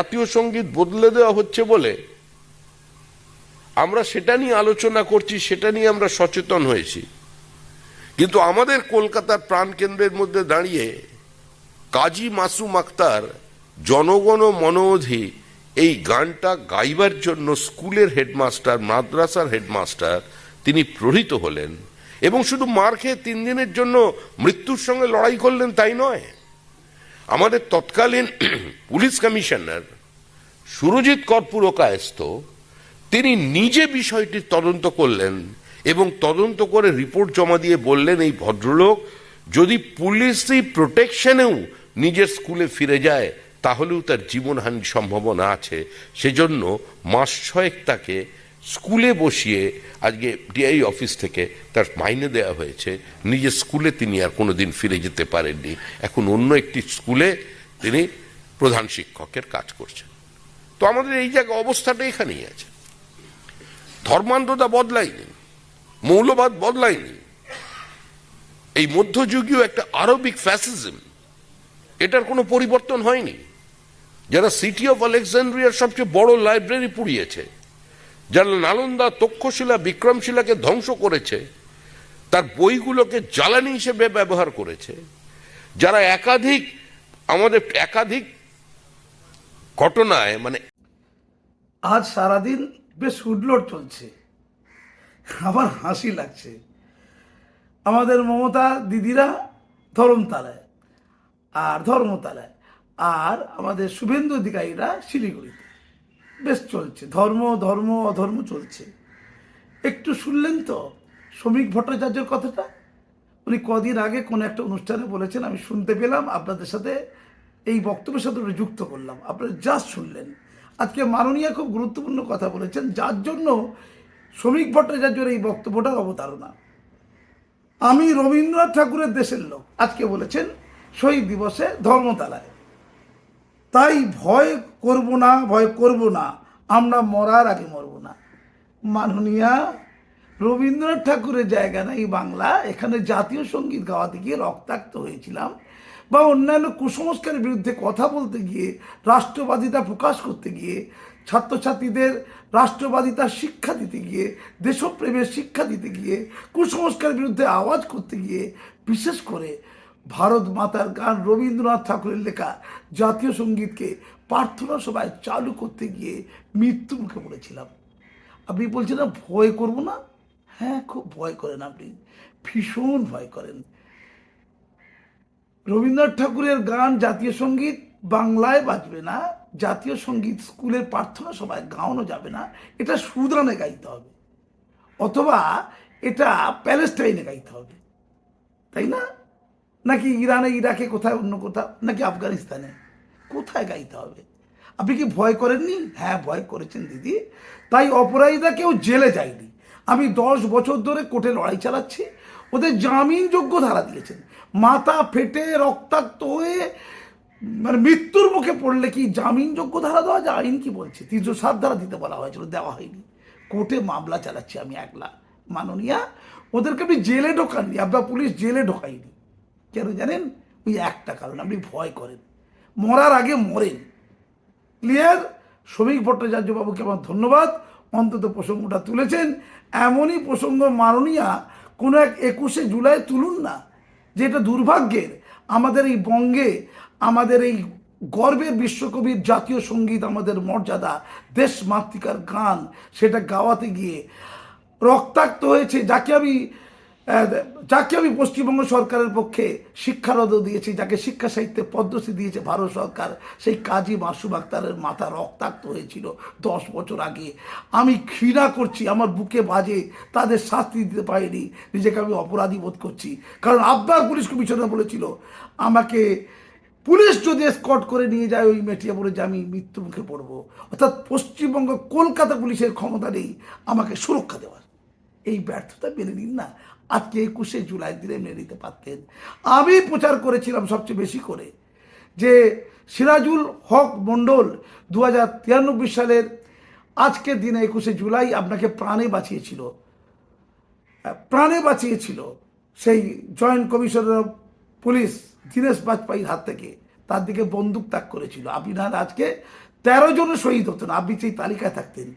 জাতীয় সংগীত বদলে দেওয়া হচ্ছে বলে আমরা সেটা নিয়ে আলোচনা করছি, সেটা নিয়ে আমরা সচেতন হয়েছি। কিন্তু আমাদের কলকাতার প্রাণকেন্দ্রের মধ্যে দাঁড়িয়ে কাজী মাসুম আক্তার জনগণ মনোধি এই গানটা গাইবার জন্য স্কুলের হেডমাস্টার, মাদ্রাসার হেডমাস্টার তিনি প্রহৃত হলেন এবং শুধু মার খেয়ে তিন দিনের জন্য মৃত্যুর সঙ্গে লড়াই করলেন তাই নয়। আমাদের তৎকালীন পুলিশ কমিশনার সুরজিৎ কর্পূরকায়স্থ, তিনি নিজে বিষয়টির তদন্ত করলেন এবং তদন্ত করে রিপোর্ট জমা দিয়ে বললেন, এই ভদ্রলোক যদি পুলিশি প্রোটেকশনেও নিজের স্কুলে ফিরে যায়, তাহলেও তার জীবনহানির সম্ভাবনা আছে। সেজন্য মাস ছয়েক তাকে স্কুলে বসিয়ে আজকে ডিআই অফিস থেকে তার মাইনে দেওয়া হয়েছে। নিজের স্কুলে তিনি আর কোনোদিন ফিরে যেতে পারেননি। এখন অন্য একটি স্কুলে তিনি প্রধান শিক্ষকের কাজ করছেন। তো আমাদের এই জায়গা অবস্থাটা এখানেই আছে। ধর্মান্ধতা বদলায়নি। মৌলবাদ বদলায়নি। এই মধ্যযুগীয় একটা আরবিক ফ্যাসিজম এটার কোনো পরিবর্তন হয়নি। যারা সিটি অফ আলেকজান্ড্রিয়ার সবচেয়ে বড় লাইব্রেরি পুড়িয়েছে যারা নালন্দা তক্ষশিলা, বিক্রমশিলাকে ধ্বংস করেছে, তার বইগুলোকে জ্বালানি হিসেবে ব্যবহার করেছে। যারা একাধিক, আমাদের একাধিক ঘটনায় মানে আজ সারাদিন বেশ হুডলোড চলছে। আমার হাসি লাগছে। আমাদের মমতা দিদিরা ধর্মতলায়, আর ধর্মতলায়, আর আমাদের শুভেন্দু অধিকারীরা শিলিগুড়িতে। বেশ চলছে। ধর্ম ধর্ম, অধর্ম চলছে। একটু শুনলেন তো শ্রমিক ভট্টাচার্যের কথাটা? উনি কদিন আগে কোনো একটা অনুষ্ঠানে বলেছেন, আমি শুনতে পেলাম, আপনাদের সাথে এই বক্তব্যের সাথে যুক্ত করলাম। আপনারা যা শুনলেন। আজকে মাননীয় খুব গুরুত্বপূর্ণ কথা বলেছেন, যার জন্য শ্রমিক ভট্টাচার্যের এই বক্তব্যটার অবতারণা। আমি রবীন্দ্রনাথ ঠাকুরের দেশের লোক। আজকে বলেছেন, শহীদ দিবসে ধর্মতলায়। তাই ভয় করব না, ভয় করব না। আমরা মরার আগে মরব না। মাননীয়া রবীন্দ্রনাথ ঠাকুরের জায়গা নাই বাংলা। এখানে জাতীয় সংগীত গাওয়াতে গিয়ে রক্তাক্ত হয়েছিলাম বা অন্যান্য কুসংস্কারের বিরুদ্ধে কথা বলতে গিয়ে, রাষ্ট্রবাদিতা প্রকাশ করতে গিয়ে, ছাত্রছাত্রীদের রাষ্ট্রবাদিতা শিক্ষা দিতে গিয়ে, দেশপ্রেমের শিক্ষা দিতে গিয়ে, কুসংস্কারের বিরুদ্ধে আওয়াজ করতে গিয়ে, বিশেষ করে ভারত মাতার গান রবীন্দ্রনাথ ঠাকুরের লেখা জাতীয় সঙ্গীতকে প্রার্থনা সভায় চালু করতে গিয়ে মৃত্যু মুখে পড়েছিলাম। আপনি বলছেন ভয় করব না? হ্যাঁ খুব ভয় করেন আপনি। ভীষণ ভয় করেন। রবীন্দ্রনাথ ঠাকুরের গান জাতীয় সংগীত বাংলায় বাজবে না, জাতীয় সংগীত স্কুলের প্রার্থনা সভায় গাওয়ানো যাবে না, এটা সুদানে গাইতে হবে। অথবা এটা প্যালেস্টাইনে গাইতে হবে। তাই না? নাকি ইরানে, ইরাকে কোথায়, অন্য কোথাও, নাকি আফগানিস্তানে? কোথায় গাইতে হবে? আপনি কি ভয় করেননি? হ্যাঁ ভয় করেছেন, দিদি। তাই অপরাধীরা কেউ জেলে যায়নি। আমি দশ বছর ধরে কোর্টে লড়াই চালাচ্ছি। ওদের জামিনযোগ্য ধারা দিয়েছেন। মাথা ফেটে রক্তাক্ত হয়ে মানে মৃত্যুর মুখে পড়লে কি জামিনযোগ্য ধারা দেওয়া যায়? আইন কি বলছে? তিনশো সাত ধারা দিতে বলা হয়েছিল, দেওয়া হয়নি। কোর্টে মামলা চালাচ্ছি আমি একলা। মাননীয়া, ওদেরকে আপনি জেলে ঢোকাননি। আপনার পুলিশ জেলে ঢোকায়নি। কেন জানেন? ওই একটা কারণ, আপনি ভয় করেন। মরার আগে মরেন। ক্লিয়ার শ্রমিক ভট্টাচার্যবাবুকে আমার ধন্যবাদ। অন্তত প্রসঙ্গটা তুলেছেন। এমনই প্রসঙ্গ মাননীয়া কোনো এক একুশে জুলাই তুলুন না যে এটা দুর্ভাগ্যের। আমাদের এই বঙ্গে, আমাদের এই গর্বের বিশ্বকবির জাতীয় সংগীত আমাদের মর্যাদা দেশ মাতৃকার গান, সেটা গাওয়াতে গিয়ে রক্তাক্ত হয়েছে, যাকে আমি যাকে আমি পশ্চিমবঙ্গ সরকারের পক্ষে শিক্ষারদ দিয়েছি, যাকে শিক্ষা সাহিত্যে পদ্মশ্রী দিয়েছে ভারত সরকার, সেই কাজী মাসুম আক্তারের মাথা রক্তাক্ত হয়েছিল দশ বছর আগে। আমি ঘৃণা করছি, আমার বুকে বাজে, তাদের শাস্তি দিতে পারিনি, নিজেকে আমি অপরাধী বোধ করছি। কারণ আবদার পুলিশ কমিশনার বলেছিল, আমাকে পুলিশ যদি স্কট করে নিয়ে যায় ওই মেটিয়া পড়ে যে আমি মৃত্যু মুখে পড়ব। অর্থাৎ পশ্চিমবঙ্গ কলকাতা পুলিশের ক্ষমতা নেই, আমাকে সুরক্ষা দেওয়ার এই ব্যর্থতা মেনে নিন না। আজকে একুশে জুলাই দিনে মেনে নিতে পারতেন। আমি প্রচার করেছিলাম সবচেয়ে বেশি করে যে সিরাজুল হক মণ্ডল দু হাজার তিরানব্বই সালের আজকের দিনে একুশে জুলাই আপনাকে প্রাণে বাঁচিয়েছিল। প্রাণে বাঁচিয়েছিল সেই joint commissioner of police Dinesh বাজপেয়ীর হাত থেকে। তার দিকে বন্দুক ত্যাগ করেছিল। আপনি না আজকে তেরো জনের শহীদ হতেন। আপনি সেই তালিকায় থাকতেন।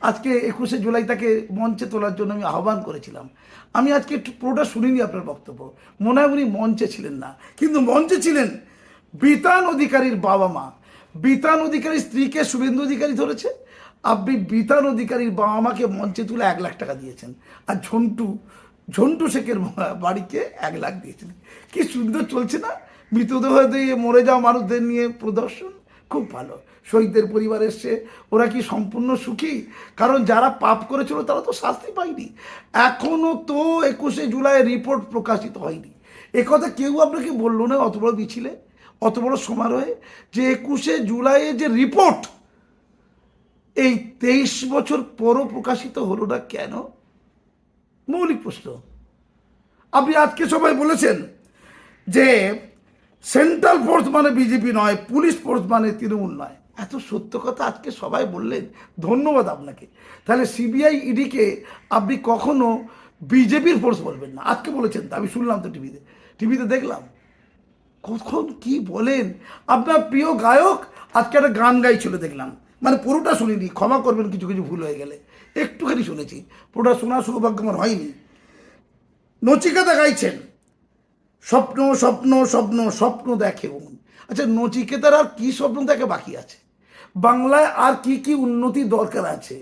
আজকে একুশে জুলাই তাকে মঞ্চে তোলার জন্য আমি আহ্বান করেছিলাম। আমি আজকে একটু পুরোটা শুনিনি আপনার বক্তব্য। মনে হয় উনি মঞ্চে ছিলেন না। কিন্তু মঞ্চে ছিলেন বিতান অধিকারীর বাবা মা। বিতান অধিকারীর স্ত্রীকে শুভেন্দু অধিকারী ধরেছে। আপনি বিতান অধিকারীর বাবা মাকে মঞ্চে তুলে এক লাখ টাকা দিয়েছেন। আর ঝন্টু ঝন্টু শেখের বাড়িকে এক লাখ দিয়েছেন। কি সুন্দর চলছে না? মৃতদেহ দিয়ে মরে যাওয়া মানুষদের নিয়ে প্রদর্শন। খুব ভালো। শহীদদের পরিবার এসছে, ওরা কি সম্পূর্ণ সুখী? কারণ যারা পাপ করেছিল, তারা তো শাস্তি পায়নি। এখনও তো একুশে জুলাই রিপোর্ট প্রকাশিত হয়নি। একথা কেউ আপনাকে বলল না, অত বড় মিছিলে, অত বড় সমারোহে, যে একুশে জুলাইয়ের যে রিপোর্ট এই তেইশ বছর পরও প্রকাশিত হলো না কেন? মৌলিক প্রশ্ন। আপনি আজকে সবাই বলেছেন যে সেন্ট্রাল ফোর্স মানে বিজেপি নয়, পুলিশ ফোর্স মানে তৃণমূল নয়। এত সত্য কথা আজকে সবাই বললেন, ধন্যবাদ আপনাকে। তাহলে সিবিআই ইডিকে আপনি কখনো বিজেপির ফোর্স বলবেন না। আজকে বলেছেন তো, আমি শুনলাম তো টিভিতে। টিভিতে দেখলাম। কখন কি বলেন? আপনার প্রিয় গায়ক আজকে একটা গান গাইছিল দেখলাম। মানে পুরোটা শুনিনি, ক্ষমা করবেন, কিছু কিছু ভুল হয়ে গেলে। একটুখানি শুনেছি, পুরোটা শোনার সৌভাগ্য আমার হয়নি। নচিকাতা গাইছেন। স্বপ্ন স্বপ্ন স্বপ্ন স্বপ্ন দেখে আচ্ছা নচিকেতার আর কি স্বপ্ন দেখে বাকি আছে? বাংলায় আর কি কি উন্নতি দরকার আছে?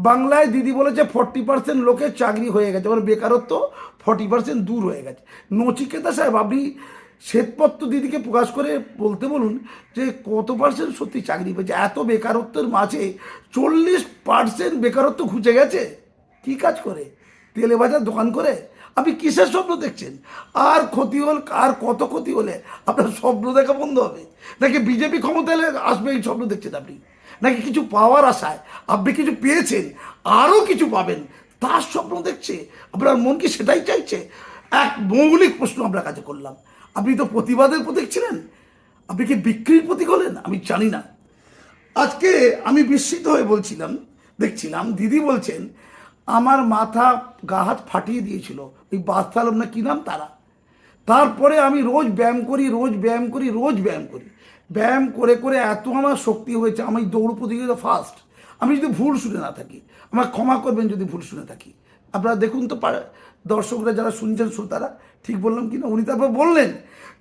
বাংলায় দিদি বলেছে, ফর্টি পার্সেন্ট লোকের চাকরি হয়ে গেছে। মানে বেকারত্ব ফর্টি পার্সেন্ট দূর হয়ে গেছে। নচিকেতা সাহেব, আপনি শ্বেতপত্র দিদিকে প্রকাশ করে বলতে বলুন যে কত পার্সেন্ট সত্যি চাকরি পেয়েছে? এত বেকারত্বের মাঝে চল্লিশ পার্সেন্ট বেকারত্ব ঘুচে গেছে? কি কাজ করে? তেলে বাজার দোকান করে? আপনি কিসের স্বপ্ন দেখছেন? আর ক্ষতি হল আর কত ক্ষতি হলে আপনার স্বপ্ন দেখা বন্ধ হবে? নাকি বিজেপি ক্ষমতা এলে আসবে এই স্বপ্ন দেখছেন আপনি? নাকি কিছু পাওয়ার আশায় আপনি কিছু পেয়েছেন, আরও কিছু পাবেন, তার স্বপ্ন দেখছে? আপনার মন কি সেটাই চাইছে? এক মৌলিক প্রশ্ন আপনার কাছে করলাম। আপনি তো প্রতিবাদের প্রতীক ছিলেন। আপনি কি বিক্রির প্রতীক হলেন? আমি জানি না। আজকে আমি বিস্মিত হয়ে বলছিলাম, দেখছিলাম, দিদি বলছেন, আমার মাথা গা হাত ফাটিয়ে দিয়েছিল। ওই বাস্তালম না কি নাম তারা? তারপরে আমি রোজ ব্যায়াম করি, রোজ ব্যায়াম করি, রোজ ব্যায়াম করি। ব্যায়াম করে করে এত আমার শক্তি হয়েছে, আমি দৌড় প্রতিযোগিতা ফার্স্ট আমি যদি ভুল শুনে না থাকি আমার ক্ষমা করবেন যদি ভুল শুনে থাকি। আপনারা দেখুন তো পারে দর্শকরা যারা শুনছেন, শ্রোতারা, ঠিক বললাম কি না? উনি তারপর বললেন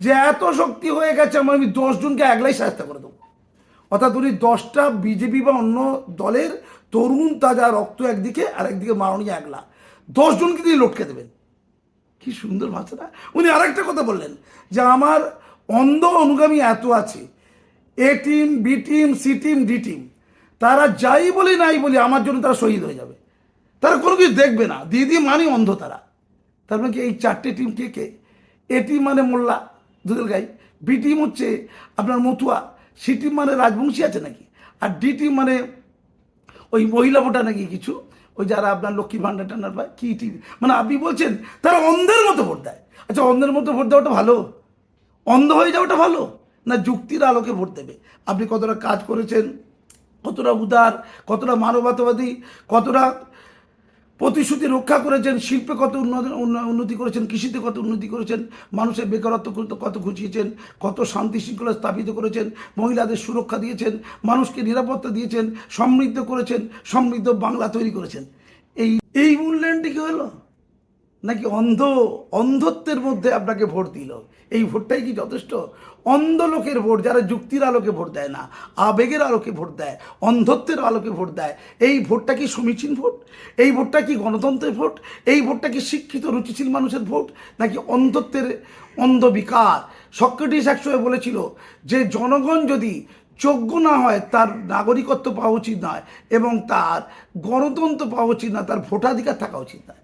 যে এত শক্তি হয়ে গেছে, আমার আমি দশজনকে একলাই সাহায্য করে দেবো। অর্থাৎ উনি দশটা বিজেপি বা অন্য দলের তরুণ তাজা রক্ত একদিকে আর একদিকে মাননীয় একলা। দশজনকে তিনি লটকে দেবেন। কি সুন্দর ভাষাটা উনি আরেকটা কথা বললেন যে আমার অন্ধ অনুগামী এত আছে। A team, B team, C team, D team. তারা যাই বলি নাই বলি আমার জন্য তারা শহীদ হয়ে যাবে। তারা কোনো কিছু দেখবে না। দিদি মানে অন্ধ তারা। তার মানে কি এই চারটে টিম কে কে? এ টিম মানে মোল্লা, দুধেল গাই। বি টিম হচ্ছে আপনার মতুয়া। সি টিম মানে রাজবংশী আছে নাকি? আর ডি টিম মানে ওই মহিলা ভোটার নাকি কিছু? ওই যারা আপনার লক্ষ্মীর ভান্ডার টান্ডার পায়, কী টিভি? মানে আপনি বলছেন, তারা অন্ধের মতো ভোট দেয়। আচ্ছা অন্ধের মতো ভোট দেওয়াটা ভালো? অন্ধ হয়ে যাওয়াটা ভালো? না যুক্তির আলোকে ভোট দেবে? আপনি কতটা কাজ করেছেন, কতটা উদার, কতটা মানবতাবাদী, কতটা প্রতিশ্রুতি রক্ষা করেছেন, শিল্পে কত উন্নতি করেছেন, কৃষিতে কত উন্নতি করেছেন, মানুষের বেকারত্ব কত- কত ঘুচিয়েছেন, কত শান্তি শৃঙ্খলা স্থাপিত করেছেন, মহিলাদের সুরক্ষা দিয়েছেন, মানুষকে নিরাপত্তা দিয়েছেন, সমৃদ্ধ করেছেন, সমৃদ্ধ বাংলা তৈরি করেছেন। এই এই মূল্যায়নটি কি হলো? নাকি অন্ধ, অন্ধত্বের মধ্যে আপনাকে ভোট দিল? এই ভোটটাই কি যথেষ্ট? অন্ধ লোকের ভোট, যারা যুক্তির আলোকে ভোট দেয় না, আবেগের আলোকে ভোট দেয়, অন্ধত্বের আলোকে ভোট দেয়, এই ভোটটা কি সমীচীন ভোট? এই ভোটটা কি গণতন্ত্রের ভোট? এই ভোটটা কি শিক্ষিত, রুচিশীল মানুষের ভোট? নাকি অন্ধত্বের অন্ধ বিকার? সক্রেটিস একসময় বলেছিল যে জনগণ যদি যোগ্য না হয়, তার নাগরিকত্ব পাওয়া উচিত নয় এবং তার গণতন্ত্র পাওয়া উচিত না তার ভোটাধিকার থাকা উচিত নয়।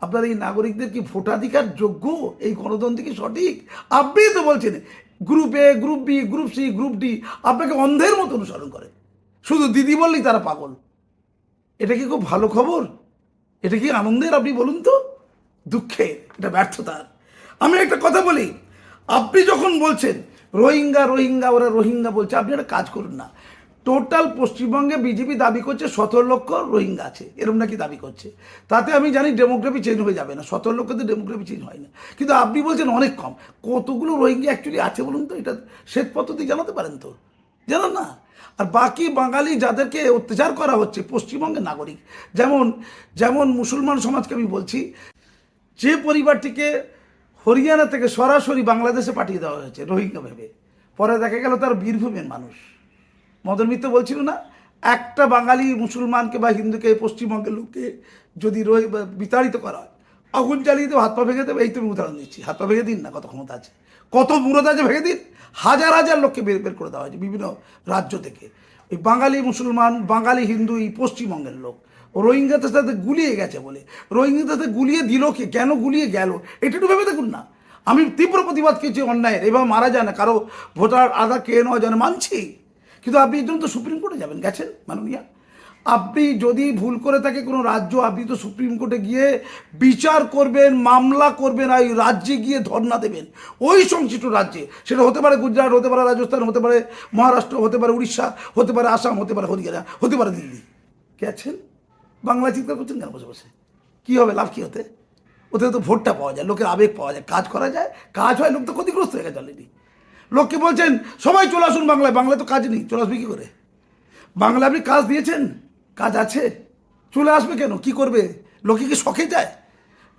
আপনার এই নাগরিকদের কি ভোটাধিকার যোগ্য? এই গণতন্ত্র কি সঠিক? আপনি তো বলছেন group A group B group C group D আপনাকে অন্ধের মতো অনুসরণ করে। শুধু দিদি বললেই তারা পাগল। এটা কি খুব ভালো খবর? এটা কি আনন্দের আপনি বলুন তো? দুঃখের, এটা ব্যর্থতার। আমি একটা কথা বলি, আপনি যখন বলছেন, রোহিঙ্গা রোহিঙ্গা, ওরা রোহিঙ্গা বলছে, আপনি একটা কাজ করুন না। টোটাল পশ্চিমবঙ্গে বিজেপি দাবি করছে সতেরো লক্ষ রোহিঙ্গা আছে। এরম নাকি দাবি করছে। তাতে আমি জানি ডেমোগ্রাফি চেঞ্জ হয়ে যাবে না। সতেরো লক্ষ তো ডেমোগ্রাফি চেঞ্জ হয় না। কিন্তু আপনি বলছেন অনেক কম। কতগুলো রোহিঙ্গা অ্যাকচুয়ালি আছে বলুন তো? এটা শ্বেত পদ্ধতি জানাতে পারেন তো? জানান না? আর বাকি বাঙালি যাদেরকে অত্যাচার করা হচ্ছে, পশ্চিমবঙ্গের নাগরিক, যেমন যেমন মুসলমান সমাজকে আমি বলছি, যে পরিবারটিকে হরিয়ানা থেকে সরাসরি বাংলাদেশে পাঠিয়ে দেওয়া হয়েছে, রোহিঙ্গা ভেবে। পরে দেখা গেল তার বীরভূমের মানুষ। মদন মিত্র বলছিল না, একটা বাঙালি মুসলমানকে বা হিন্দুকে, পশ্চিমবঙ্গের লোককে যদি বা বিতাড়িত করা হয়, আগুন জ্বালিয়ে দেবো, হাত পা ভেঙে দেবে, এই তুমি উদাহরণ দিচ্ছি, হাত পা ভেঙে দিন না, কত ক্ষমতা আছে, কত মুরত আছে, ভেঙে দিন, হাজার হাজার লোককে বের বের করে দেওয়া হয়েছে বিভিন্ন রাজ্য থেকে। ওই বাঙালি মুসলমান, বাঙালি হিন্দু, এই পশ্চিমবঙ্গের লোক, রোহিঙ্গাদের সাথে গুলিয়ে গেছে বলে, রোহিঙ্গাদের সাথে গুলিয়ে দিল কে, কেন গুলিয়ে গেল, এটা একটু ভেবে দেখুন না। আমি তীব্র প্রতিবাদ করছি অন্যায়ের, এভাবে মারা যায় না, কারও ভোটার আধার কে নেওয়া যায় না মানছি। কিন্তু আপনি এর জন্য তো সুপ্রিম কোর্টে যাবেন, গেছেন মাননীয়া। আপনি যদি ভুল করে থাকে কোনো রাজ্য, আপনি তো সুপ্রিম কোর্টে গিয়ে বিচার করবেন, মামলা করবেন আর ওই রাজ্যে গিয়ে ধর্ণা দেবেন। ওই সংশ্লিষ্ট রাজ্যে, সেটা হতে পারে গুজরাট, হতে পারে রাজস্থান, হতে পারে মহারাষ্ট্র, হতে পারে উড়িষ্যা, হতে পারে আসাম, হতে পারে হরিয়ানা, হতে পারে দিল্লি। গেছেন? বাংলা চিন্তা করছেন কেন বসে বসে কী হবে, লাভ কী হতে? ওতে তো ভোটটা পাওয়া যায়, লোকের আবেগ পাওয়া যায়, কাজ করা যায়, কাজ হয়, লোক তো ক্ষতিগ্রস্ত হয়ে গেছে অলরেডি লোককে বলছেন? সবাই চলে আসুন বাংলায়। বাংলায় তো কাজ নেই। চলে আসবে কী করে? বাংলা আপনি কাজ দিয়েছেন? কাজ আছে। চলে আসবে কেন? কি করবে? লোকে কি শখে যায়?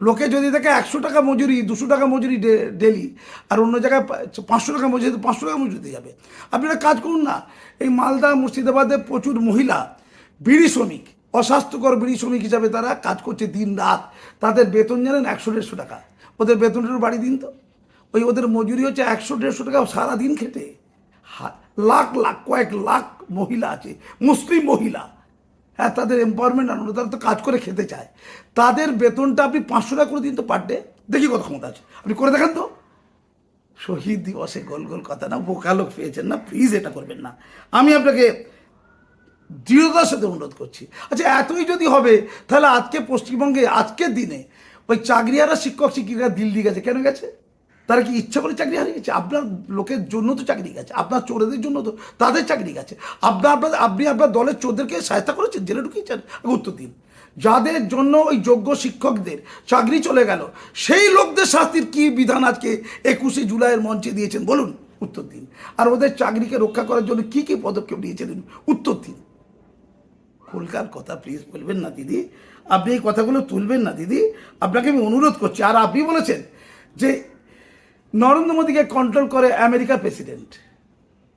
লোকে যদি দেখে একশো টাকা মজুরি, দুশো টাকা মজুরি ডেলি, আর অন্য জায়গায় পাঁচশো টাকা মজুরি, পাঁচশো টাকা মজুরি দিয়ে যাবে। আপনারা কাজ করুন না। এই মালদা, মুর্শিদাবাদে প্রচুর মহিলা, বিড়ি শ্রমিক, অস্বাস্থ্যকর বিড়ি শ্রমিক হিসাবে তারা কাজ করছে দিন রাত তাদের বেতন জানেন একশো দেড়শো টাকা। ওদের বেতনটার বাড়ি দিন তো। ওই ওদের মজুরি হচ্ছে একশো, দেড়শো টাকা সারাদিন খেটে। লাখ লাখ, কয়েক লাখ মহিলা আছে, মুসলিম মহিলা। হ্যাঁ তাদের এম্পাওয়ারমেন্ট আনন্দ তারা তো কাজ করে খেতে চায়। তাদের বেতনটা আপনি পাঁচশো টাকা করে দিন তো পার ডে দেখি কত ক্ষমতা আছে। আপনি করে দেখান তো। শহীদ দিবসে গোল গোল কথা না, বোকা লোক পেয়েছেন না প্লিজ এটা করবেন না। আমি আপনাকে দৃঢ়তার সাথে অনুরোধ করছি। আচ্ছা এতই যদি হবে, তাহলে আজকে পশ্চিমবঙ্গে, আজকের দিনে ওই চাকরিয়ারা শিক্ষক, শিক্ষিকা দিল্লি গেছে। কেন গেছে? তারা কি ইচ্ছা করে চাকরি হারিয়ে গেছে? আপনার লোকের জন্য তো চাকরি গেছে, আপনার চোরেদের জন্য তো, তাদের চাকরি গেছে। আপনার আপনার আপনি আপনার দলের চোরদেরকে সহায়তা করেছেন, জেলে ঢুকিয়েছেন? উত্তর দিন। যাদের জন্য ওই যোগ্য শিক্ষকদের চাকরি চলে গেল, সেই লোকদের শাস্তির কি বিধান আজকে একুশে জুলাইয়ের মঞ্চে দিয়েছেন বলুন? উত্তর দিন। আর ওদের চাকরিকে রক্ষা করার জন্য কি কি পদক্ষেপ নিয়েছিলেন উত্তর দিন। কলকার কথা প্লিজ বলবেন না, দিদি। আপনি এই কথাগুলো তুলবেন না, দিদি। আপনাকে আমি অনুরোধ করছি। আর আপনি বলেছেন যে নরেন্দ্র মোদীকে কন্ট্রোল করে আমেরিকার প্রেসিডেন্ট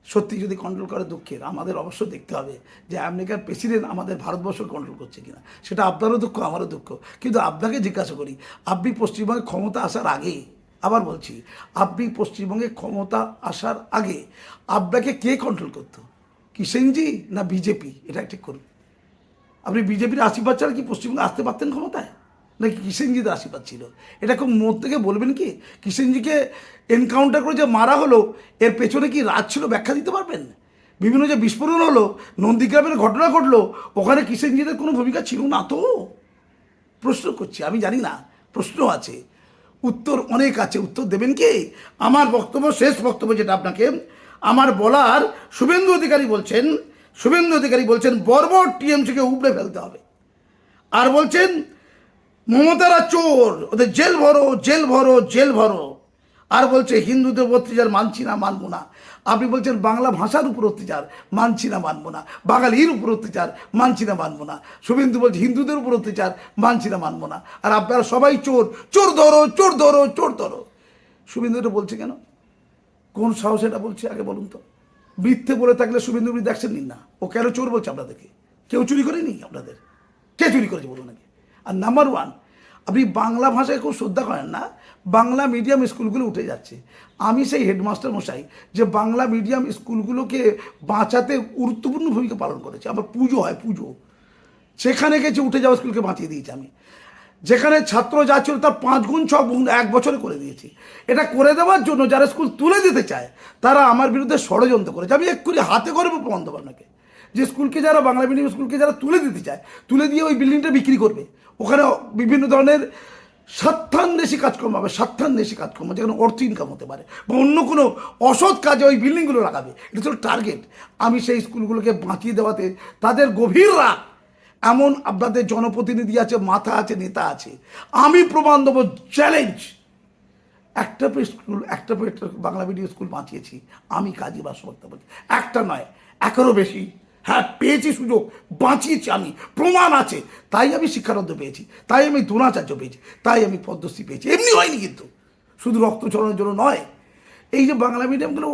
সত্যি যদি কন্ট্রোল করে দুঃখের, আমাদের অবশ্য দেখতে হবে যে আমেরিকার প্রেসিডেন্ট আমাদের ভারতবর্ষ কন্ট্রোল করছে কিনা। সেটা আপনারও দুঃখ, আমারও দুঃখ। কিন্তু আপনাকে জিজ্ঞাসা করি, আপনি পশ্চিমবঙ্গে ক্ষমতা আসার আগে, আবার বলছি, আপনি পশ্চিমবঙ্গে ক্ষমতা আসার আগে আপনাকে কে কন্ট্রোল করতো? কিষেনজি না বিজেপি? এটা ঠিক করুন। আপনি বিজেপির আশীর্বাদ ছাড়া কি পশ্চিমবঙ্গে আসতে পারতেন ক্ষমতায়? নাকি কিষেনজিদের আশীর্বাদ ছিল। এটা খুব মত থেকে বলবেন কি? কিষেনজিকে এনকাউন্টার করে যে মারা হলো, এর পেছনে কি রাজ ছিল ব্যাখ্যা দিতে পারবেন? বিভিন্ন যে বিস্ফোরণ হলো, নন্দীগ্রামের ঘটনা ঘটলো, ওখানে কিষেনজিদের কোনো ভূমিকা ছিল না তো? প্রশ্ন করছি, আমি জানি না, প্রশ্ন আছে। উত্তর অনেক আছে, উত্তর দেবেন কি? আমার বক্তব্য, শেষ বক্তব্য যেটা আপনাকে, আমার বলার শুভেন্দু অধিকারী বলছেন, শুভেন্দু অধিকারী বলছেন, বর্বর টিএমসিকে উপড়ে ফেলতে হবে। আর বলছেন মমতারা চোর, ওদের জেল ভরো জেল ভরো জেল ভরো। আর বলছে, হিন্দুদের অত্যাচার মানছি না, মানবো না। আপনি বলছেন, বাংলা ভাষার উপর অত্যাচার, মানছি না, মানবো না। বাঙালির উপর অত্যাচার, মানছি না, মানবো না। শুভেন্দু বলছে, হিন্দুদের উপর অত্যাচার, মানছি না, মানবো না। আর আপনারা সবাই চোর চোর ধরো চোর ধরো চোর ধরো। শুভেন্দু এটা বলছে কেন? কোন সাহস এটা বলছে? আগে বলুন তো। মিথ্যে বলে থাকলে শুভেন্দু অ্যাকশন নিন না? ও কেন চোর বলছে আপনাদেরকে? কেউ চুরি করেনি আপনাদের? কে চুরি করেছে বলুন আগে? আর নাম্বার ওয়ান আপনি বাংলা ভাষায় খুব শ্রদ্ধা করেন না, বাংলা মিডিয়াম স্কুলগুলো উঠে যাচ্ছে। আমি সেই হেডমাস্টার মশাই যে বাংলা মিডিয়াম স্কুলগুলোকে বাঁচাতে গুরুত্বপূর্ণ ভূমিকা পালন করেছে। আবার পুজো হয়, পুজো। সেখানে গেছে, উঠে যাওয়া স্কুলকে বাঁচিয়ে দিয়েছি আমি। যেখানে ছাত্র যা ছিল তার পাঁচ গুণ, ছ গুণ এক বছরে করে দিয়েছি। এটা করে দেওয়ার জন্য যারা স্কুল তুলে দিতে চায়, তারা আমার বিরুদ্ধে ষড়যন্ত্র করেছে। আমি এক্ষুনি হাতে করে প্রমাণ দেবো আপনাকে যে স্কুলকে যারা, বাংলা মিডিয়াম স্কুলকে যারা তুলে দিতে চায়, তুলে দিয়ে ওই বিল্ডিংটা বিক্রি করবে। ওখানে বিভিন্ন ধরনের স্বার্থান্বেষী কাজকর্ম হবে, স্বার্থান্বেষী কাজকর্ম, যেখানে অর্থ ইনকাম হতে পারে বা অন্য কোনো অসৎ কাজে ওই বিল্ডিংগুলো লাগাবে। এটা ছিল টার্গেট আমি সেই স্কুলগুলোকে বাঁচিয়ে দেওয়াতে তাদের গভীর রাগ। এমন আপনাদের জনপ্রতিনিধি আছে, মাথা আছে, নেতা আছে। আমি প্রমাণ দেবো চ্যালেঞ্জ একটা পে স্কুল, একটা পে বাংলা মিডিয়াম স্কুল বাঁচিয়েছি। আমি কাজী বাসবর্তা বলছি। একটা নয়, একেরও বেশি। হ্যাঁ পেয়েছি সুযোগ, বাঁচিয়েছি আমি, প্রমাণ আছে। তাই আমি শিক্ষারত্ন পেয়েছি, তাই আমি দ্রোণাচার্য পেয়েছি, তাই আমি পদ্মশ্রী পেয়েছি। এমনি হয়নি কিন্তু, শুধু রক্তচরণের জন্য নয়। এই যে বাংলা মিডিয়ামগুলো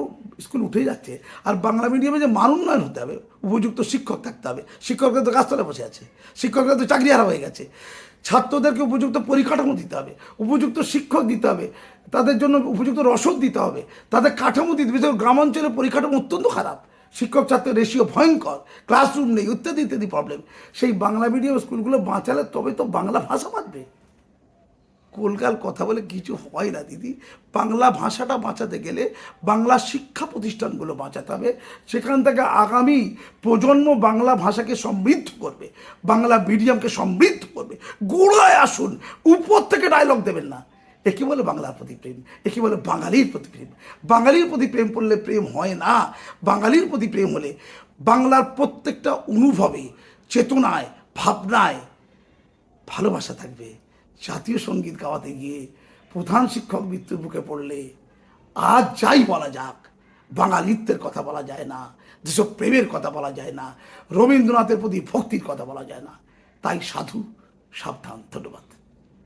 স্কুল উঠে যাচ্ছে, আর বাংলা মিডিয়ামে যে মান উন্নয়ন হতে হবে, উপযুক্ত শিক্ষক থাকতে হবে শিক্ষকরা তো গাছতলা বসে আছে শিক্ষকরা তো চাকরি হারা হয়ে গেছে, ছাত্রদেরকে উপযুক্ত পরিকাঠামো দিতে হবে, উপযুক্ত শিক্ষক দিতে হবে, তাদের জন্য উপযুক্ত রসদ দিতে হবে, তাদের কাঠামো দিতে হবে গ্রামাঞ্চলের পরিকাঠামো অত্যন্ত খারাপ শিক্ষক ছাত্রের রেশিও ভয়ঙ্কর ক্লাসরুম নেই, ইত্যাদি ইত্যাদি প্রবলেম সেই বাংলা মিডিয়াম স্কুলগুলো বাঁচালে তবে তো বাংলা ভাষা বাঁচবে। কলকাল কথা বলে কিছু হয় না, দিদি। বাংলা ভাষাটা বাঁচাতে গেলে বাংলা শিক্ষা প্রতিষ্ঠানগুলো বাঁচাতে হবে। সেখান থেকে আগামী প্রজন্ম বাংলা ভাষাকে সমৃদ্ধ করবে, বাংলা মিডিয়ামকে সমৃদ্ধ করবে। গোড়ায় আসুন, উপর থেকে ডায়লগ দেবেন না। একে বলে বাংলার প্রতি প্রেম? একে বলে বাঙালির প্রতি প্রেম? বাঙালির প্রতি প্রেম করলে প্রেম হয় না। বাঙালির প্রতি প্রেম হলে বাংলার প্রত্যেকটা অনুভবে, চেতনায়, ভাবনায় ভালোবাসা থাকবে। জাতীয় সংগীত গাওয়াতে গিয়ে প্রধান শিক্ষক মৃত্যুর বুকে পড়লে আজ যাই বলা যাক, বাঙালিত্বের কথা বলা যায় না, যেসব প্রেমের কথা বলা যায় না, রবীন্দ্রনাথের প্রতি ভক্তির কথা বলা যায় না। তাই সাধু, সাবধান, ধন্যবাদ।